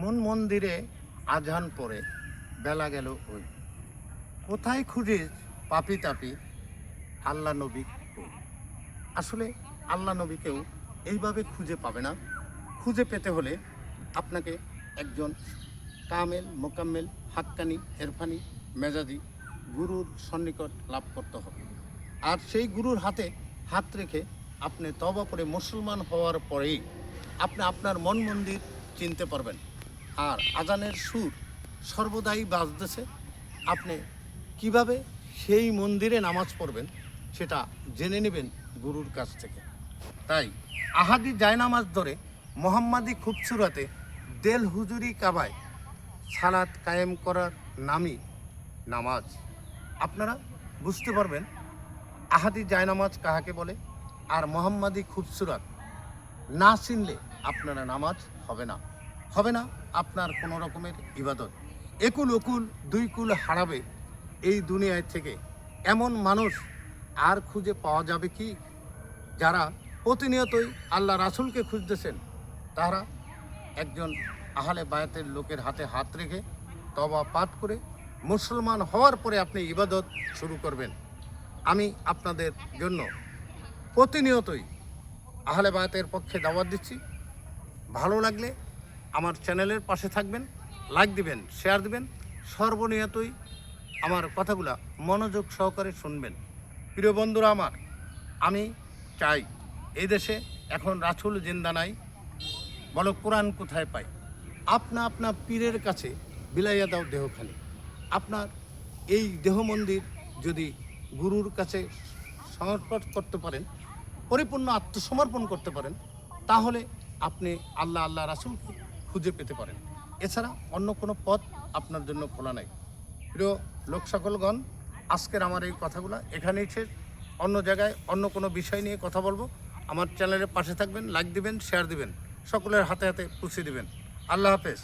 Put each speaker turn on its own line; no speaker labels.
মন মন্দিরে আজান পরে বেলা গেল ওই। কোথায় খুঁজে পাপি তাপি? আল্লাহ নবী আসলে আল্লাহ নবীকেও এইভাবে খুঁজে পাবে না। খুঁজে পেতে হলে আপনাকে একজন কামেল, মোকাম্মেল, হাক্কানি এরফানি মেজাজি গুরুর সন্নিকট লাভ করতে হবে। আর সেই গুরুর হাতে হাত রেখে আপনি তবা করে মুসলমান হওয়ার পরেই আপনি আপনার মন মন্দির চিনতে পারবেন। আর আজানের সুর সর্বদাই বাজতেছে। আপনি কীভাবে সেই মন্দিরে নামাজ পড়বেন সেটা জেনে নেবেন গুরুর কাছ থেকে। তাই আহাদি জায়নামাজ ধরে মোহাম্মদী খুবসুরাতে দেল হুজুরি কাবায় সালাত কায়েম করার নামই নামাজ। আপনারা বুঝতে পারবেন আহাদি জায়নামাজ কাহাকে বলে আর মোহাম্মদী খুবসুরাত। না চিনলে আপনারা নামাজ হবে না। হবে না আপনার কোনো রকমের ইবাদত। একুল ওকুল দুই কুল হারাবে এই দুনিয়ায় থেকে। এমন মানুষ আর খুঁজে পাওয়া যাবে কি? যারা প্রতিনিয়তই আল্লাহ রাসুলকে খুঁজতেছেন তারা একজন আহলে বায়াতের লোকের হাতে হাত রেখে তবা পাঠ করে মুসলমান হওয়ার পরে আপনি ইবাদত শুরু করবেন। আমি আপনাদের জন্য প্রতিনিয়তই আহলে বায়াতের পক্ষে দাওয়াত দিচ্ছি। ভালো লাগলে আমার চ্যানেলের পাশে থাকবেন লাইক দিবেন শেয়ার দিবেন। সর্বনিয়তই আমার কথাগুলা মনোযোগ সহকারে শুনবেন। প্রিয় বন্ধুরা আমার, আমি চাই এই দেশে এখন রাসুল জিন্দা নাই, বলো কোরআন কোথায় পাই আপনা আপনা পীরের কাছে বিলাইয়া দাও দেহখানি। আপনার এই দেহ মন্দির যদি গুরুর কাছে সমর্পণ করতে পারেন, পরিপূর্ণ আত্মসমর্পণ করতে পারেন, তাহলে আপনি আল্লাহ আল্লাহ রাসুলকে খুঁজে পেতে পারেন। এছাড়া অন্য কোনো পথ আপনার জন্য খোলা নাই। প্রিয় লোক সকলগণ আজকের আমার এই কথাগুলো এখানেই শেষ। অন্য জায়গায় অন্য কোনো বিষয় নিয়ে কথা বলব। আমার চ্যানেলের পাশে থাকবেন, লাইক দিবেন, শেয়ার দিবেন। সকলের হাতে হাতে পুষিয়ে দিবেন। আল্লাহ হাফেজ।